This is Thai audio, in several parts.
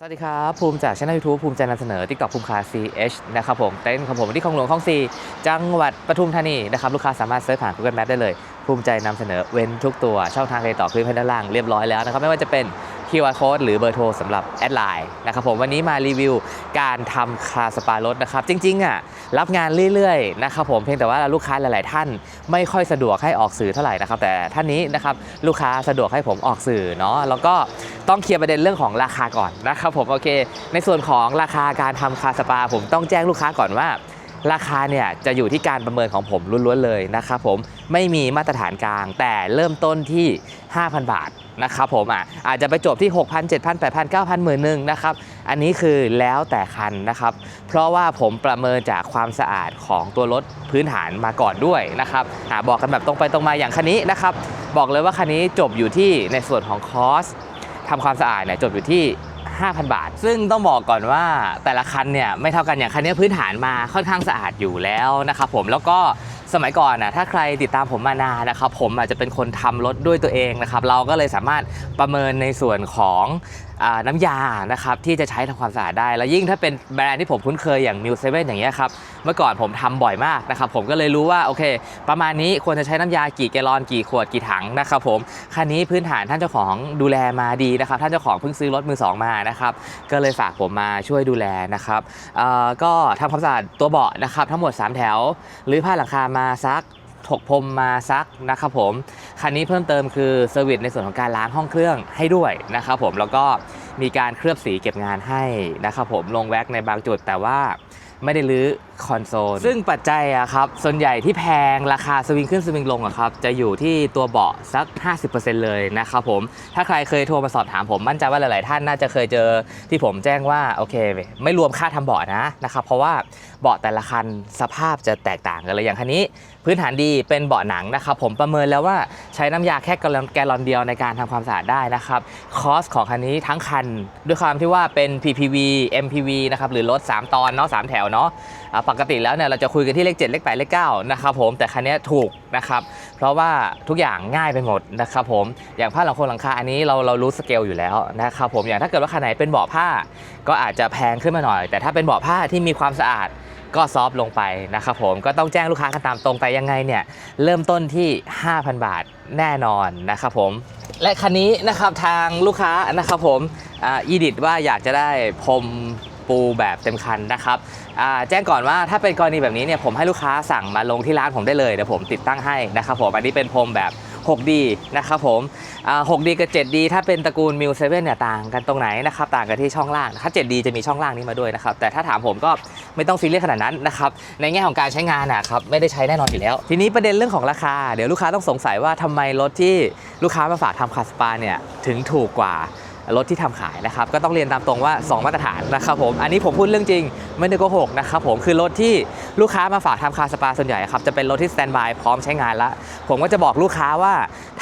สวัสดีครับ ภูมิจากช่องยูทูบภูมิใจนำเสนอที่กับภูมิคา CH นะครับผมเต้นของผมที่คลองหลวงคลองซีจังหวัดปทุมธานีนะครับ ลูกค้าสามารถเซิร์ชผ่าน Google Map ได้เลย ภูมิใจนำเสนอเว้นทุกตัวช่องทางการติดต่อขึ้นให้ด้านล่างเรียบร้อยแล้วนะครับไม่ว่าจะเป็น QR code หรือเบอร์โทรสำหรับแอดไลน์นะครับผมวันนี้มารีวิวการทำคาสปารถนะครับ จริงๆอะรับงานเรื่อยๆนะครับผมเพียงแต่ว่าลูกค้าหลาย ๆ ท่านไม่ค่อยสะดวกให้ออกสื่อเท่าไหร่นะครับ แต่ท่านนี้นะครับลูกค้าสะดวกให้ผมออกสื่อเนาะแล้วก็ต้องเคลียร์ประเด็นเรื่องของราคาก่อนนะครับผมโอเค ในส่วนของราคาการทำคาสปา ผมต้องแจ้งลูกค้าก่อนว่า ราคาเนี่ยจะอยู่ที่การประเมินของผมล้วนๆเลยนะครับผมไม่มีมาตรฐานกลาง แต่เริ่มต้นที่ 5,000 บาทนะครับผมอะอาจจะไปจบที่ 6,000 7,000 8,000 9,000หมื่นหนึ่งนะครับอันนี้คือแล้วแต่คันนะครับ เพราะว่าผมประเมินจากความสะอาดของตัวรถพื้นฐานมาก่อนด้วยนะครับอะบอกกันแบบตรงไปตรงมาอย่างคันนี้นะครับ บอกเลยว่าคันนี้จบอยู่ที่ในส่วนของคอสทำความสะอาดเนี่ยจบอยู่ที่ 5,000 บาท ซึ่งต้องบอกก่อนว่าแต่ละคันเนี่ยไม่เท่ากันอย่างคันนี้พื้นฐานมาค่อนข้างสะอาดอยู่แล้วนะครับผมแล้วก็ สมัยก่อนนะถ้าใครติดตามผมมานานนะครับ ผมอาจจะเป็นคนทำรถด้วยตัวเองนะครับ เราก็เลยสามารถประเมินในส่วนของอน้ำยานะครับที่จะใช้ทำความสะอาดได้ แล้วยิ่งถ้าเป็นแบรนด์ที่ผมคุ้นเคยอย่างมิวเซเว่นอย่างเงี้ยครับเมื่อก่อนผมทำบ่อยมากนะครับผมก็เลยรู้ว่าโอเค ประมาณนี้ควรจะใช้น้ำยากี่แกลลอนกี่ขวดกี่ถังนะครับผมคันนี้พื้นฐานท่านเจ้าของดูแลมาดีนะครับท่านเจ้าของเพิ่งซื้อรถมือสองมานะครับก็เลยฝากผมมาช่วยดูแลนะครับก็ทำความสะอาดตัวเบาะนะครับทั้งหมด 3 แถวหรือผ้าหลังคามาซักถกพรมมาซักนะครับผมคันนี้เพิ่มเติมคือเซอร์วิสในส่วนของการล้างห้องเครื่องให้ด้วยนะครับผมแล้วก็มีการเคลือบสีเก็บงานให้นะครับผมลงแว็กในบางจุดแต่ว่า ไม่ได้รื้อคอนโซล ซึ่งปัจจัยอะครับ ส่วนใหญ่ที่แพงราคาสวิงขึ้นสวิงลงอะครับ จะอยู่ที่ตัวเบาะสัก 50%เลยนะครับผม ถ้าใครเคยโทรมาสอบถามผม มั่นใจว่าหลาย ๆ ท่านน่าจะเคยเจอที่ผมแจ้งว่า โอเค ไม่รวมค่าทำเบาะนะนะครับ เพราะว่าเบาะแต่ละคันสภาพจะแตกต่างกันเลยอย่างคันนี้พื้นฐานดีเป็นเบาะหนังนะครับผมประเมินแล้วว่าใช้น้ำยาแค่แกลลอนแกลอนเดียวในการทำความสะอาดได้นะครับคอสของคันนี้ทั้งคัน ด้วยความที่ว่าเป็น PPV MPV นะครับหรือรถ 3 ตอนเนาะ3แถวเนาะปกติแล้วเนี่ยเราจะคุยกันที่เลข 7 เลข 8 เลข9นะครับผมแต่คันนี้ถูกนะครับเพราะว่าทุกอย่างง่ายไปหมดนะครับผมอย่างผ้าหลังโครงหลังคาอันนี้เราเรารู้สเกลอยู่แล้วนะครับผมอย่างถ้าเกิดว่าคันไหนเป็นเบาะผ้าก็อาจจะแพงขึ้นมาหน่อย แต่ถ้าเป็นเบาะผ้าที่มีความสะอาด ก็ซอฟลงไปนะครับผมก็ต้องแจ้งลูกค้ากันตามตรงไปยังไงเนี่ยเริ่มต้นที่ 5,000 บาทแน่นอนนะครับผม และคันนี้นะครับทางลูกค้านะครับผมอีดิทว่าอยากจะได้พรมปูแบบเต็มคันนะครับแจ้งก่อนว่าถ้าเป็นกรณีแบบนี้เนี่ยผมให้ลูกค้าสั่งมาลงที่ร้านผมได้เลยเดี๋ยวผมติดตั้งให้นะครับผมอันนี้เป็นพรมแบบ 6D นะครับผม 6D กับ 7D ถ้าเป็นตระกูล m ิ l 7เนี่ยต่างกันตรงไหนนะครับต่างกันที่ช่องล่างถ้า 7D จะมีช่องล่างนี้มาด้วยนะครับแต่ถ้าถามผมก็ ไม่ต้องซีเรียสขนาดนั้นนะครับในแง่ของการใช้งานนะครับไม่ได้ใช้แน่นอนอยู่แล้ว ทีนี้ประเด็นเรื่องของราคา เดี๋ยวลูกค้าต้องสงสัยว่าทำไมรถที่ลูกค้ามาฝากทำคาสปาเนี่ยถึงถูกกว่ารถที่ทำขายนะครับก็ต้องเรียนตามตรงว่า 2 มาตรฐานนะครับผมอันนี้ผมพูดเรื่องจริงไม่ได้โกหกนะครับผมคือรถที่ลูกค้ามาฝากทำคาสปาส่วนใหญ่ครับจะเป็นรถที่สแตนบายพร้อมใช้งานแล้วผมก็จะบอกลูกค้าว่า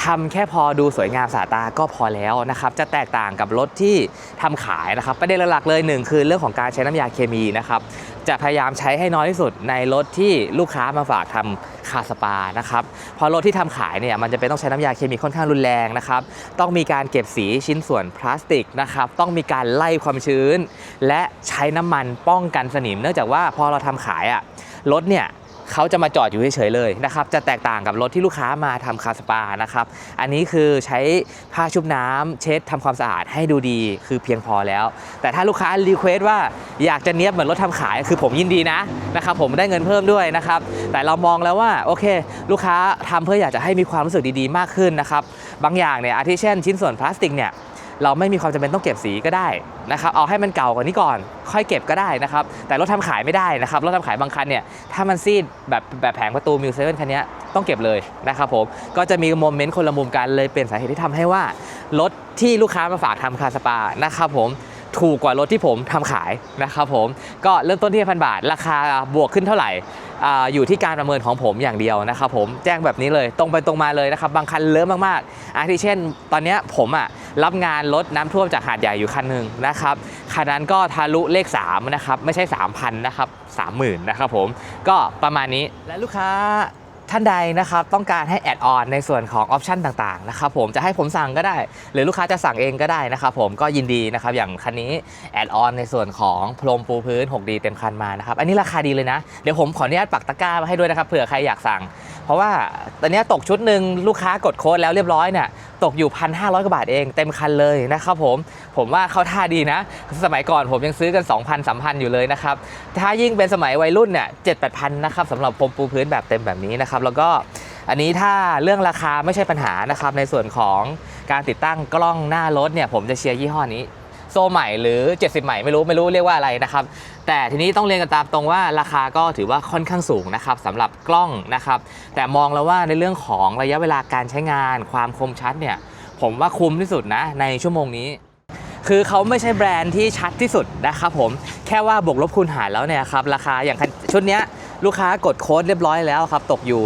ทำแค่พอดูสวยงามสาตาก็พอแล้วนะครับ จะแตกต่างกับรถที่ทำขายนะครับ ประเด็นหลักๆเลยหนึ่งคือเรื่องของการใช้น้ำยาเคมีนะครับ จะพยายามใช้ให้น้อยที่สุดในรถที่ลูกค้ามาฝากทำคาสปานะครับพราะรถที่ทำขายเนี่ยมันจะเป็นต้องใช้น้ำยาเคมีค่อนข้างรุนแรงนะครับ ต้องมีการเก็บสีชิ้นส่วนพลาสติกนะครับ ต้องมีการไล่ความชื้น และใช้น้ำมันป้องกันสนิม เนื่องจากว่าพอเราทำขายอะรถเนี่ย เขาจะมาจอดอยู่เฉยๆเลยนะครับจะแตกต่างกับรถที่ลูกค้ามาทำคาสปานะครับอันนี้คือใช้ผ้าชุบน้ำเช็ดทำความสะอาดให้ดูดีคือเพียงพอแล้ว แต่ถ้าลูกค้ารีเควสว่าอยากจะเนี้ยบเหมือนรถทำขายคือผมยินดีนะนะครับผมได้เงินเพิ่มด้วยนะครับแต่เรามองแล้วว่าโอเค ลูกค้าทำเพื่ออยากจะให้มีความรู้สึกดีๆ มากขึ้นนะครับบางอย่างเนี่ยอาทิเช่น ชิ้นส่วนพลาสติกเนี่ย เราไม่มีความจำเป็นต้องเก็บสีก็ได้นะครับเอาให้มันเก่ากว่านี้ก่อน ค่อยเก็บก็ได้นะครับ แต่รถทำขายไม่ได้นะครับรถทำขายบางคันเนี่ยถ้ามันซีดแบบแบบแผงประตูมิวเซเว่นคันนี้ต้องเก็บเลยนะครับผมก็จะมีโมเมนต์คนละมุมกันเลยเป็นสาเหตุที่ทำให้ว่ารถที่ลูกค้ามาฝากทำคาสปานะครับผมถูกกว่ารถที่ผมทำขายนะครับผมก็เริ่มต้นที่พันบาท ราคาบวกขึ้นเท่าไหร่ อยู่ที่การประเมินของผมอย่างเดียวนะครับผมแจ้งแบบนี้เลยตรงไปตรงมาเลยนะครับบางคันเลอะมากๆอาทิเช่น ตอนนี้ผมอะรับงานรถน้ำท่วมจากหาดใหญ่อยู่คันหนึ่งนะครับคันนั้นก็ทะลุเลข3นะครับไม่ใช่ 3,000นะครับ30,000นะครับผมก็ประมาณนี้และลูกค้า ท่านใดนะครับต้องการให้แอดออนในส่วนของออปชันต่างๆนะครับผมจะให้ผมสั่งก็ได้ หรือลูกค้าจะสั่งเองก็ได้นะครับผมก็ยินดีนะครับอย่างคันนี้แอดออนในส่วนของพรมปูพื้น 6D เต็มคันมานะครับอันนี้ราคาดีเลยนะ เดี๋ยวผมขออนุญาตปักตะกร้ามาให้ด้วยนะครับเผื่อใครอยากสั่ง เพราะว่าตอนนี้ตกชุดหนึ่งลูกค้ากดโค้ดแล้วเรียบร้อยเนี่ย ตกอยู่ 1,500 กว่าบาทเองเต็มคันเลยนะครับผมผมว่าเข้าท่าดีนะ สมัยก่อนผมยังซื้อกัน 2,000 3,000 อยู่เลยนะครับ ถ้ายิ่งเป็นสมัยวัยรุ่นเนี่ย7 8,000นะครับสำหรับพรมปูพื้นแบบเต็มแบบนี้นะครับ แล้วก็อันนี้ถ้าเรื่องราคาไม่ใช่ปัญหานะครับในส่วนของการติดตั้งกล้องหน้ารถเนี่ยผมจะเชียร์ยี่ห้อนี้ ซใหม่หรือ 70 ใหม่ไม่รู้ไม่รู้เรียกว่าอะไรนะครับ แต่ทีนี้ต้องเรียนกันตามตรงว่าราคาก็ถือว่าค่อนข้างสูงนะครับสำหรับกล้องนะครับ แต่มองแล้วว่าในเรื่องของระยะเวลาการใช้งาน ความคมชัดเนี่ยผมว่าคุ้มที่สุดนะในชั่วโมงนี้ คือเขาไม่ใช่แบรนด์ที่ชัดที่สุดนะครับผมแค่ว่าบวกลบคูณหารแล้วเนี่ยครับราคาอย่างชุดเนี้ย ลูกค้ากดโค้ดเรียบร้อยแล้วครับ ตกอยู่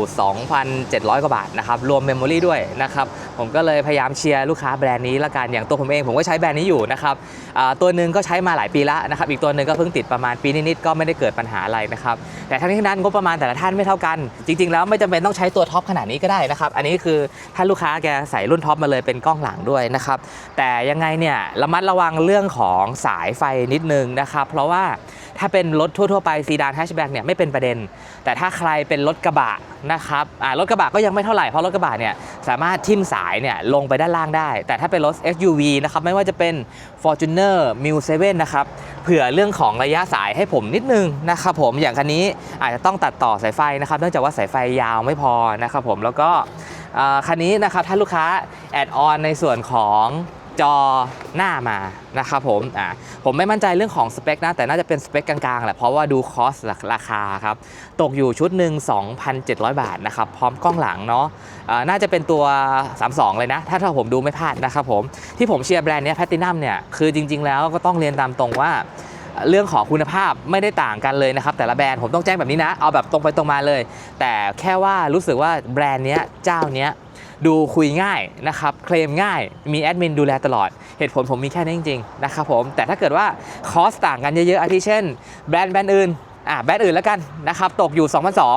2,700 กว่าบาทนะครับ รวมเมมโมรี่ด้วยนะครับ ผมก็เลยพยายามเชียร์ลูกค้าแบรนด์นี้ละกัน อย่างตัวผมเองผมก็ใช้แบรนด์นี้อยู่นะครับตัวหนึ่งก็ใช้มาหลายปีแล้วนะครับ อีกตัวหนึ่งก็เพิ่งติดประมาณปีนิดๆก็ไม่ได้เกิดปัญหาอะไรนะครับ แต่ทั้งนี้ทั้งนั้นงบประมาณแต่ละท่านไม่เท่ากัน จริง ๆ แล้วไม่จำเป็นต้องใช้ตัวท็อปขนาดนี้ก็ได้นะครับ อันนี้คือถ้าลูกค้าแกใส่รุ่นท็อปมาเลยเป็นกล้องหลังด้วยนะครับ แต่ยังไงเนี่ยระมัดระวังเรื่องของสายไฟนิดนึงนะครับ เพราะว่า ถ้าเป็นรถทั่วๆไปซีดานแฮชแบ็กเนี่ยไม่เป็นประเด็น แต่ถ้าใครเป็นรถกระบะนะครับรถกระบะก็ยังไม่เท่าไหร่ เพราะรถกระบะเนี่ยสามารถทิ่มสายเนี่ยลงไปด้านล่างได้ แต่ถ้าเป็นรถ SUV นะครับไม่ว่าจะเป็น Fortuner m u 7นะครับเผื่อเรื่องของระยะสายให้ผมนิดนึงนะครับผมอย่างคันนี้อาจจะต้องตัดต่อสายไฟนะครับเนื่องจากว่าสายไฟยาวไม่พอนะครับผมแล้วก็คันนี้นะครับถ้าลูกค้าแอดออนในส่วนของ จอหน้ามานะครับผมอ่าผมไม่มั่นใจเรื่องของสเปคนะ แต่น่าจะเป็นสเปคกลางๆแหละเพราะว่าดูคอสราคาครับ ตกอยู่ชุดหนึ่ง2,700 บาทนะครับ พร้อมกล้องหลังเนาะอ่าน่าจะเป็นตัว 32 เลยนะ ถ้าถ้าผมดูไม่พลาดนะครับผม ที่ผมเชียร์แบรนด์นี้แพตตินัมเนี่ย คือจริง ๆ แล้วก็ต้องเรียนตามตรงว่าเรื่องของคุณภาพไม่ได้ต่างกันเลยนะครับ แต่ละแบรนด์ผมต้องแจ้งแบบนี้นะ เอาแบบตรงไปตรงมาเลย แต่แค่ว่ารู้สึกว่าแบรนด์เนี้ยเจ้าเนี้ย ดูคุยง่ายนะครับเคลมง่ายมีแอดมินดูแลตลอด เหตุผลผมมีแค่นี้จริงๆนะครับผมแต่ถ้าเกิดว่าคอสต่างกันเยอะๆอาทิเช่น แบรนด์แบรนด์อื่นอ่าแบรนด์อื่นแล้วกันนะครับตกอยู่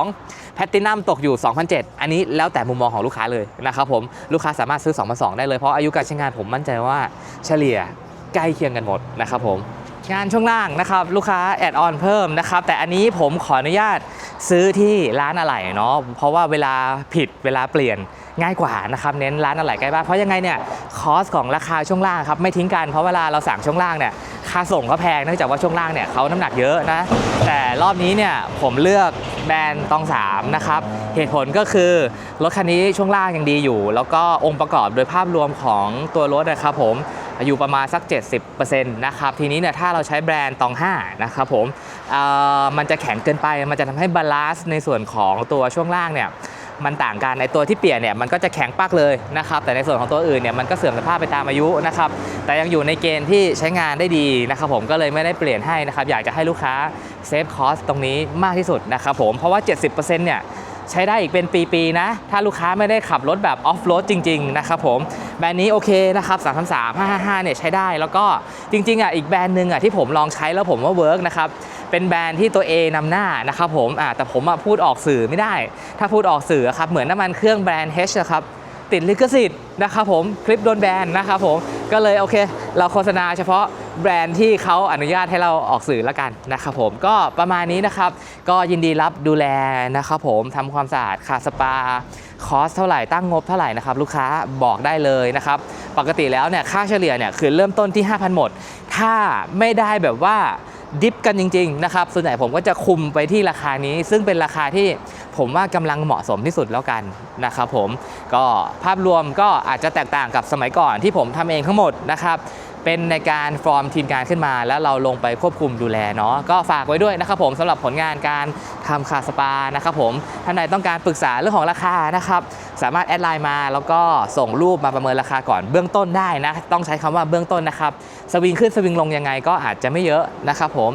2,200แพตตินัมตกอยู่ 2,007 อันนี้แล้วแต่มุมมองของลูกค้าเลยนะครับผมลูกค้าสามารถซื้อ2,200ได้เลยเพราะอายุการใช้งานผมมั่นใจว่าเฉลี่ยใกล้เคียงกันหมดนะครับผม งานช่วงล่างนะครับลูกค้าแอดออนเพิ่มนะครับแต่อันนี้ผมขออนุญาตซื้อที่ร้านอะไหล่เนาะเพราะว่าเวลาผิดเวลาเปลี่ยนง่ายกว่านะครับเน้นร้านอะไหล่ใกล้บ้านเพราะยังไงเนี่ยคอสของราคาช่วงล่างครับไม่ทิ้งกันเพราะเวลาเราสั่งช่วงล่างเนี่ยค่าส่งก็แพงเนื่องจากว่าช่วงล่างเนี่ยเขาน้ำหนักเยอะนะแต่รอบนี้เนี่ยผมเลือกแบรนด์ตองสามนะครับเหตุผลก็คือรถคันนี้ช่วงล่างยังดีอยู่ แล้วก็องค์ประกอบโดยภาพรวมของตัวรถนะครับผม อยู่ประมาณสัก 70%นะครับทีนี้เนี่ยถ้าเราใช้แบรนด์ตอง5นะครับผมมันจะแข็งเกินไปมันจะทำให้บาลานซ์ในส่วนของตัวช่วงล่างเนี่ยมันต่างกันในตัวที่เปลี่ยนเนี่ยมันก็จะแข็งปักเลยนะครับแต่ในส่วนของตัวอื่นเนี่ยมันก็เสื่อมสภาพไปตามอายุนะครับแต่ยังอยู่ในเกณฑ์ที่ใช้งานได้ดีนะครับผมก็เลยไม่ได้เปลี่ยนให้นะครับอยากจะให้ลูกค้าเซฟคอสตรงนี้มากที่สุดนะครับผมเพราะว่า 70%เนี่ย ใช้ได้อีกเป็นปีๆนะ ถ้าลูกค้าไม่ได้ขับรถแบบออฟโรดจริงๆนะครับผมแบรนด์นี้โอเคนะครับ333 555เนี่ยใช้ได้แล้วก็จริงๆอะอีกแบรนด์หนึ่งอะที่ผมลองใช้แล้วผมว่าเวิร์กนะครับเป็นแบรนด์ที่ตัว A นำหน้านะครับผมอะแต่ผมอะพูดออกสื่อไม่ได้ ถ้าพูดออกสื่อครับเหมือนน้ำมันเครื่องแบรนด์ H นะครับติดลิขสิทธิ์นะครับผมคลิปโดนแบนนะครับผมก็เลยโอเค เราโฆษณาเฉพาะ แบรนด์ที่เขาอนุญาตให้เราออกสื่อแล้วกันนะครับผมก็ประมาณนี้นะครับ ก็ยินดีรับดูแลนะครับผมทำความสะอาดขาสปาคอสเท่าไหร่ตั้งงบเท่าไหร่นะครับลูกค้าบอกได้เลยนะครับ ปกติแล้วเนี่ยค่าเฉลี่ยเนี่ยคือเริ่มต้นที่ 5,000 หมด ถ้าไม่ได้แบบว่าดิฟกันจริงๆนะครับส่วนใหญ่ผมก็จะคุมไปที่ราคานี้ ซึ่งเป็นราคาที่ผมว่ากำลังเหมาะสมที่สุดแล้วกันนะครับผมก็ภาพรวมก็อาจจะแตกต่างกับสมัยก่อนที่ผมทำเองทั้งหมดนะครับ เป็นในการฟอร์มทีมงานขึ้นมา แล้วเราลงไปควบคุมดูแลเนาะก็ฝากไว้ด้วยนะครับผมสำหรับผลงานการทำคาสปานะครับผมท่านใดต้องการปรึกษาเรื่องของราคานะครับสามารถแอดไลน์มาแล้วก็ส่งรูปมาประเมินราคาก่อนเบื้องต้นได้นะต้องใช้คำว่าเบื้องต้นนะครับสวิงขึ้นสวิงลงยังไงก็อาจจะไม่เยอะนะครับผม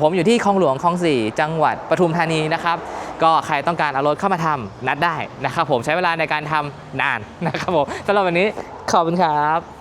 ผมอยู่ที่คลองหลวงคลองสี่จังหวัดปทุมธานีนะครับก็ใครต้องการเอารถเข้ามาทำนัดได้นะครับผมใช้เวลาในการทำนานนะครับผมสำหรับวันนี้ขอบคุณครับ